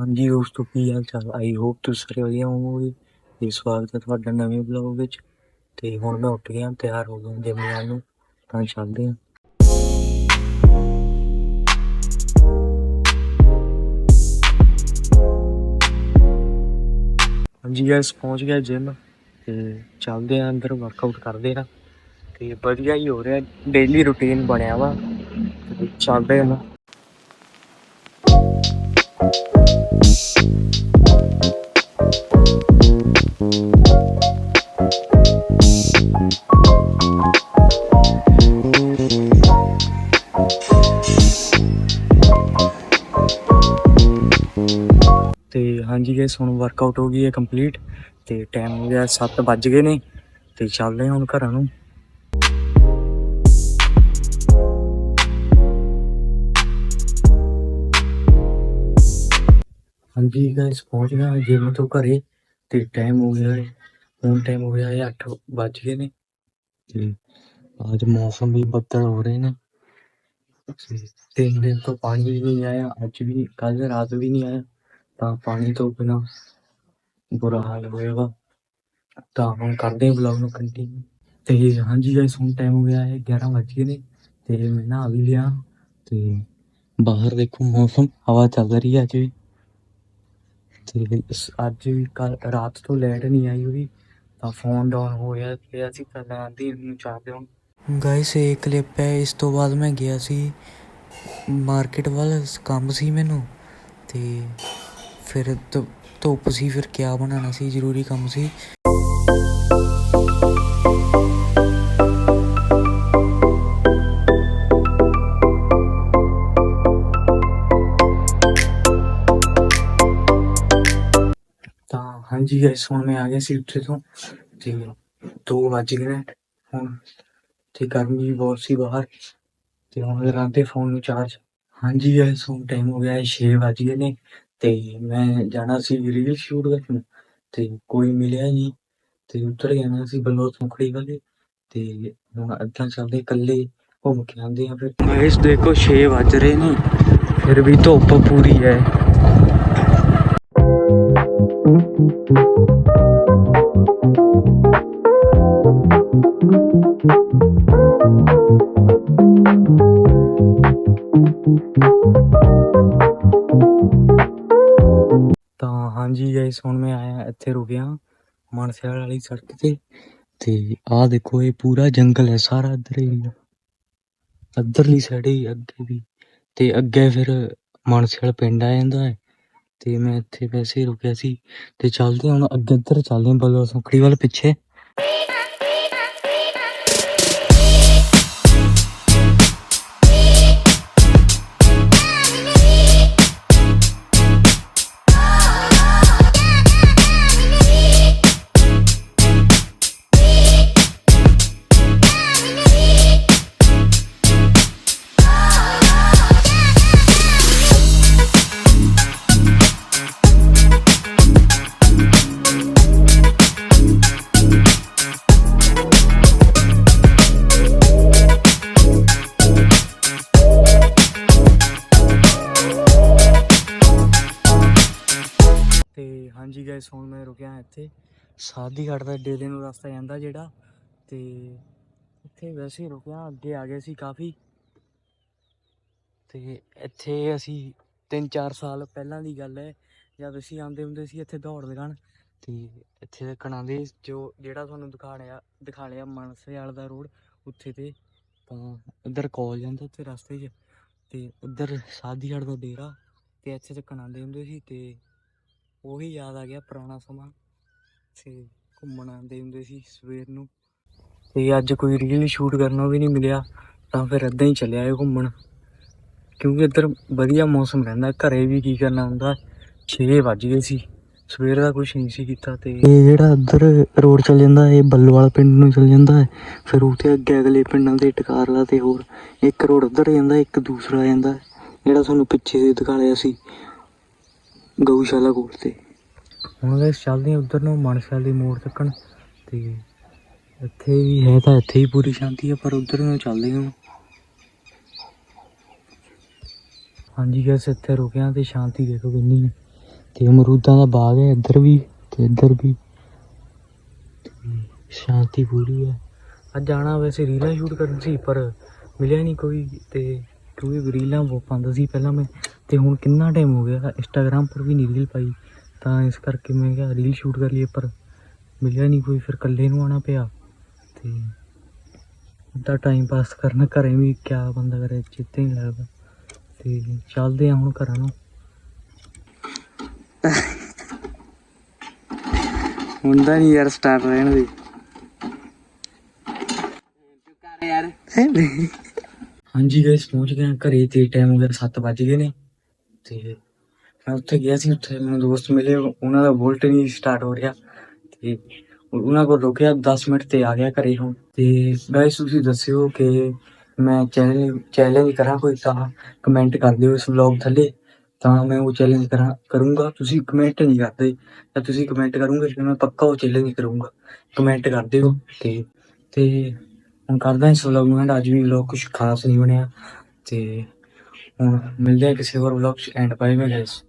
ਹਾਂਜੀ ਦੋਸਤੋ ਕੀ ਹਾਲ ਚਾਲ? ਆਈ ਹੋਪ ਤੁਸੀਂ ਸਾਰੇ ਵਧੀਆ ਹੋਵੋਗੇ। ਤੇ ਸਵਾਗਤ ਹੈ ਤੁਹਾਡਾ ਨਵੇਂ ਵਲੌਗ ਵਿੱਚ। ਤੇ ਹੁਣ ਮੈਂ ਉੱਠ ਗਿਆ, ਤਿਆਰ ਹੋ ਗਿਆ ਜਿਮ ਜਾਣ ਨੂੰ, ਤਾਂ ਚੱਲਦੇ ਹਾਂ। ਹਾਂਜੀ ਗਾਇਸ ਪਹੁੰਚ ਗਿਆ ਜਿਮ ਤੇ ਚੱਲਦੇ ਆਂ ਅੰਦਰ ਵਰਕਆਊਟ ਕਰਦੇ ਹਾਂ। ਤੇ ਵਧੀਆ ਹੀ ਹੋ ਰਿਹਾ ਡੇਲੀ ਰੁਟੀਨ ਬਣਿਆ ਵਾ। ਤੇ ਚੱਲਦੇ ਆਂ ਤੇ ਹਾਂਜੀ ਗਾਇਸ ਹੁਣ ਵਰਕਆਊਟ ਹੋ ਗਈ ਹੈ ਕੰਪਲੀਟ ਤੇ ਟਾਈਮ ਹੋ ਗਿਆ 7 ਵੱਜ ਗਏ ਨੇ ਤੇ ਚੱਲਦੇ ਹਾਂ ਹੁਣ ਘਰਾਂ ਨੂੰ। ਹਾਂਜੀ ਗਾਇਸ ਪਹੁੰਚ ਗਿਆ ਜਿਮ ਤੋਂ ਘਰੇ ਤੇ ਟਾਈਮ ਹੋ ਗਿਆ ਹੈ ਹੁਣ ਟਾਈਮ ਹੋ ਗਿਆ ਹੈ 8 ਵੱਜ ਗਏ ਨੇ। ਤੇ ਅੱਜ ਮੌਸਮ ਵੀ ਬੱਦਲ ਹੋ ਰਹੇ ਨੇ। ਤਿੰਨ ਦਿਨ ਤੋਂ ਪਾਣੀ ਵੀ ਨਹੀਂ ਆਇਆ, ਅੱਜ ਵੀ ਕੱਲ ਰਾਤ ਵੀ ਨਹੀਂ ਆਇਆ। ਤਾਂ ਪਾਣੀ ਤੋਂ ਬਿਨਾ ਬੁਰਾ ਹਾਲ ਹੋਏਗਾ ਤਾਂ ਹੁਣ ਕਰਦੇ ਹਾਂ ਵਲੌਗ ਨੂੰ ਕੰਟੀਨਿਊ ਤੇ ਹਾਂਜੀ ਗਾਇਸ ਹੁਣ ਟਾਈਮ ਹੋ ਗਿਆ ਹੈ 11 ਵੱਜ ਗਏ ਨੇ ਤੇ ਮੈਂ ਨਾ ਆ ਵੀ ਲਿਆ। ਤੇ ਬਾਹਰ ਦੇਖੋ ਮੌਸਮ, ਹਵਾ ਚੱਲ ਰਹੀ ਹੈ ਅੱਜ ਵੀ। ਤੇ ਅੱਜ ਵੀ ਕੱਲ ਰਾਤ ਤੋਂ ਲੈਟ ਨਹੀਂ ਆਈ ਹੋਈ, ਤਾਂ ਫੋਨ ਡਾਊਨ ਹੋਇਆ ਗਿਆ, ਤੇ ਅਸੀਂ ਪਹਿਲਾਂ ਆਂਦੀ ਨੂੰ ਚਾਹਦੇ ਹਾਂ ਗਾਇਸ ਇਹ ਕਲਿੱਪ ਹੈ, ਇਸ ਤੋਂ ਬਾਅਦ ਮੈਂ ਗਿਆ ਸੀ ਮਾਰਕੀਟ ਵੱਲ, ਕੰਮ ਸੀ ਮੈਨੂੰ, ਤੇ ਫਿਰ ਧੁ- ਧੁੱਪ ਸੀ, ਫਿਰ ਕਿਆ ਬਣਾਉਣਾ ਸੀ, ਜ਼ਰੂਰੀ ਕੰਮ ਸੀ। ਹਾਂਜੀ ਗਾਇਸ ਹੁਣ ਮੈਂ ਆ ਗਿਆ ਸੀ ਉੱਥੇ ਤੋਂ ਤੇ 2 ਵੱਜ ਗਏ ਨੇ। ਹੁਣ ਤੇ ਗਰਮੀ ਵੀ ਬਹੁਤ ਸੀ ਬਾਹਰ ਤੇ ਹੁਣ ਲਗਾਉਂਦੇ ਫੋਨ ਨੂੰ ਚਾਰਜ ਹਾਂਜੀ ਗਾਇਸ ਹੁਣ ਟਾਈਮ ਹੋ ਗਿਆ ਹੈ 6 ਵੱਜ ਗਏ ਨੇ ਤੇ ਮੈਂ ਜਾਣਾ ਸੀ ਰੀਲ ਸ਼ੂਟ ਕਰਨ ਤੇ ਕੋਈ ਮਿਲਿਆ ਨਹੀਂ ਤੇ ਉੱਧਰ ਜਾਣਾ ਸੀ ਬਲੋਰ ਸੁਖੜੀ ਵਾਲੇ ਤੇ ਹੁਣ ਅੱਧਾ ਚੱਲਦੇ ਇਕੱਲੇ ਘੁੰਮ ਕੇ ਆਉਂਦੇ ਆ ਫਿਰ। ਗਾਇਸ ਦੇਖੋ 6 ਵੱਜ ਰਹੇ ਨੇ, ਫਿਰ ਵੀ ਧੁੱਪ ਪੂਰੀ ਹੈ। ਤਾਂ ਹਾਂਜੀ ਗਾਇਸ ਹੁਣ ਮੈਂ ਆਇਆ ਇੱਥੇ ਰੁਕਿਆ ਮਾਨਸੇਵਾਲ ਵਾਲੀ ਸੜਕ ਤੇ ਤੇ ਆਹ ਦੇਖੋ ਇਹ ਪੂਰਾ ਜੰਗਲ ਹੈ, ਸਾਰਾ ਇੱਧਰ ਏਰੀਆ ਇੱਧਰਲੀ ਸਾਈਡ ਹੀ, ਅੱਗੇ ਵੀ। ਤੇ ਅੱਗੇ ਫਿਰ ਮਾਨਸੇਵਾਲ ਪਿੰਡ ਆ ਜਾਂਦਾ ਹੈ। ਤੇ ਮੈਂ ਇੱਥੇ ਵੈਸੇ ਹੀ ਰੁਕਿਆ ਸੀ ਤੇ ਚੱਲਦੇ ਹਾਂ ਹੁਣ ਅੱਗੇ ਇੱਧਰ ਚੱਲਦੇ ਹਾਂ ਬਲਵਾ ਸੁਖੜੀ ਵੱਲ ਪਿੱਛੇ। ਗਾਇਸ ਹੁਣ ਮੈਂ ਰੁਕਿਆ ਇੱਥੇ। ਸਾਦੀਗੜ੍ਹ ਦਾ ਡੇਰੇ ਨੂੰ ਰਸਤਾ ਜਾਂਦਾ ਜਿਹੜਾ ਤੇ ਇੱਥੇ ਵੈਸੇ ਰੁਕਿਆ, ਅੱਗੇ ਆ ਗਏ ਸੀ ਕਾਫੀ। ਤੇ ਇੱਥੇ ਅਸੀਂ 3-4 ਸਾਲ ਪਹਿਲਾਂ ਦੀ ਗੱਲ ਹੈ, ਜਦ ਅਸੀਂ ਆਉਂਦੇ ਹੁੰਦੇ ਸੀ ਇੱਥੇ ਦੌੜ ਲਗਾਉਣ। ਤੇ ਇੱਥੇ ਦੇ ਕਣਾਂ ਜੋ ਜਿਹੜਾ ਤੁਹਾਨੂੰ ਦਿਖਾਣਿਆ ਦਿਖਾ ਲਿਆ ਮਾਨਸੇ ਦਾ ਰੋਡ, ਉੱਥੇ ਤੇ ਤਾਂ ਇੱਧਰ ਕਾਲਜ ਜਾਂਦਾ ਉੱਥੇ ਰਸਤੇ 'ਚ। ਤੇ ਉੱਧਰ ਸਾਦੀਗੜ੍ਹ ਦਾ ਡੇਰਾ ਤੇ ਇੱਥੇ ਤੱਕ ਆਉਂਦੇ ਹੁੰਦੇ ਸੀ ਤੇ ਉਹੀ ਯਾਦ ਆ ਗਿਆ ਪੁਰਾਣਾ ਸਮਾਂ ਤੇ ਘੁੰਮਣ ਆਉਂਦੇ ਹੁੰਦੇ ਸੀ ਸਵੇਰ ਨੂੰ। ਤੇ ਅੱਜ ਕੋਈ ਰੀਲ ਸ਼ੂਟ ਕਰਨਾ ਵੀ ਨਹੀਂ ਮਿਲਿਆ, ਤਾਂ ਫਿਰ ਏਦਾਂ ਹੀ ਚੱਲਿਆ ਇਹ ਘੁੰਮਣ। ਕਿਉਂਕਿ ਇੱਧਰ ਵਧੀਆ ਮੌਸਮ ਰਹਿੰਦਾ, ਘਰੇ ਵੀ ਕੀ ਕਰਨਾ ਹੁੰਦਾ 6 ਵੱਜ ਗਏ ਸੀ, ਸਵੇਰ ਦਾ ਕੁਝ ਨਹੀਂ ਸੀ ਕੀਤਾ ਤੇ ਇਹ ਜਿਹੜਾ ਇੱਧਰ ਰੋਡ ਚੱਲ ਜਾਂਦਾ, ਇਹ ਬੱਲੋਵਾਲ ਪਿੰਡ ਨੂੰ ਚੱਲ ਜਾਂਦਾ ਹੈ। ਫਿਰ ਉੱਥੇ ਅੱਗੇ ਅਗਲੇ ਪਿੰਡਾਂ ਦੇ ਟਕਾਰਲਾ ਤੇ ਹੋਰ ਇੱਕ ਰੋਡ ਉੱਧਰ ਜਾਂਦਾ, ਇੱਕ ਦੂਸਰਾ ਜਾਂਦਾ, ਜਿਹੜਾ ਸਾਨੂੰ ਪਿੱਛੇ ਦੇ ਦਿਖਾ ਲਿਆ ਸੀ। ਗਊਸ਼ਾਲਾ ਕੋਲ ਤੇ। ਹੁਣ ਗਾਇਸ ਚੱਲਦੇ ਹਾਂ ਉਧਰ ਨੂੰ ਮਨਸ਼ਾਲ ਦੀ ਮੋੜ ਤੱਕਣ ਤੇ ਇੱਥੇ ਵੀ ਹੈ ਤਾਂ ਇੱਥੇ ਹੀ ਪੂਰੀ ਸ਼ਾਂਤੀ ਹੈ ਪਰ ਉਧਰ ਨੂੰ ਚੱਲਦੇ ਹਾਂ। ਹਾਂਜੀ ਗਾਇਸ ਇੱਥੇ ਰੁਕਿਆ ਤੇ ਸ਼ਾਂਤੀ ਦੇਖੋ ਕਿੰਨੀ ਹੈ। ਤੇ ਅਮਰੂਦਾਂ ਦਾ ਬਾਗ ਹੈ, ਇੱਧਰ ਵੀ ਤੇ ਇੱਧਰ ਵੀ। ਸ਼ਾਂਤੀ ਪੂਰੀ ਹੈ। ਅੱਜ ਜਾਣਾ ਵੈਸੇ ਰੀਲਾਂ ਸ਼ੂਟ ਕਰਨ ਸੀ, ਪਰ ਮਿਲਿਆ ਨਹੀਂ ਕੋਈ ਤੇ ਕਿਉਂਕਿ ਰੀਲਾਂ ਬਹੁਤ ਪਾਉਂਦਾ ਸੀ ਪਹਿਲਾਂ ਮੈਂ ਤੇ ਹੁਣ ਕਿੰਨਾ ਟਾਈਮ ਹੋ ਗਿਆ ਇੰਸਟਾਗ੍ਰਾਮ ਪਰ ਵੀ ਨਹੀਂ ਰੀਲ ਪਾਈ। ਤਾਂ ਇਸ ਕਰਕੇ ਮੈਂ ਕਿਹਾ ਰੀਲ ਸ਼ੂਟ ਕਰ ਲਈਏ ਪਰ ਮਿਲਿਆ ਨਹੀਂ ਕੋਈ ਫਿਰ ਇਕੱਲੇ ਨੂੰ ਆਉਣਾ ਪਿਆ। ਤੇ ਅੱਧਾ ਟਾਈਮ ਪਾਸ ਕਰਨਾ ਘਰੇ ਵੀ ਕਿਆ ਬੰਦਾ ਕਰੇ ਚਿੱਤੇ ਨਹੀਂ ਲੱਗਦਾ। ਤੇ ਚੱਲਦੇ ਆ ਹੁਣ ਘਰਾਂ ਨੂੰ। ਹੁੰਦਾ ਨਹੀਂ ਯਾਰ ਸਟਾਰਟ ਰਹਿਣ ਦੇ। ਹਾਂਜੀ ਗਾਇਸ ਪਹੁੰਚ ਗਏ ਹਾਂ ਘਰੇ, ਤੇ ਟਾਈਮ ਹੋ ਗਿਆ 7 ਵੱਜ ਗਏ ਨੇ। ਤੇ ਮੈਂ ਉੱਥੇ ਗਿਆ ਸੀ, ਉੱਥੇ ਮੈਨੂੰ ਦੋਸਤ ਮਿਲੇ, ਉਹਨਾਂ ਦਾ ਵੋਲਟ ਨਹੀਂ ਸਟਾਰਟ ਹੋ ਰਿਹਾ। ਤੇ ਉਹਨਾਂ ਕੋਲ ਰੁਕਿਆ 10 ਮਿੰਟ ਤੇ ਆ ਗਿਆ ਘਰੇ ਹੁਣ। ਤੇ ਗਾਇਸ ਤੁਸੀਂ ਦੱਸਿਓ ਕਿ ਮੈਂ ਚੈਲੰਜ ਚੈਲੰਜ ਕਰਾਂ ਕੋਈ ਤਾਂ ਕਮੈਂਟ ਕਰ ਦਿਓ ਇਸ ਵਲੌਗ ਥੱਲੇ। ਤਾਂ ਮੈਂ ਉਹ ਚੈਲੰਜ ਕਰਾਂ, ਕਰੂੰਗਾ। ਤੁਸੀਂ ਕਮੈਂਟ ਨਹੀਂ ਕਰਦੇ। ਤਾਂ ਤੁਸੀਂ ਕਮੈਂਟ ਕਰੋਗੇ, ਫਿਰ ਮੈਂ ਪੱਕਾ ਉਹ ਚੈਲੰਜ ਕਰੂੰਗਾ। ਕਮੈਂਟ ਕਰ ਦਿਓ। ਤੇ ਤੇ ਹੁਣ ਕਰਦਾ ਇਸ ਵਲੌਗ ਨੂੰ ਐਂਡ ਅੱਜ ਵੀ ਵਲੌਗ ਕੁਝ ਖਾਸ ਨਹੀਂ ਬਣਿਆ ਤੇ ਹੁਣ ਮਿਲਦੇ ਆ ਕਿਸੇ ਹੋਰ ਵਲੌਗ ਚ ਐਂਡ ਬਾਏ ਬਾਏ ਗਾਇਸ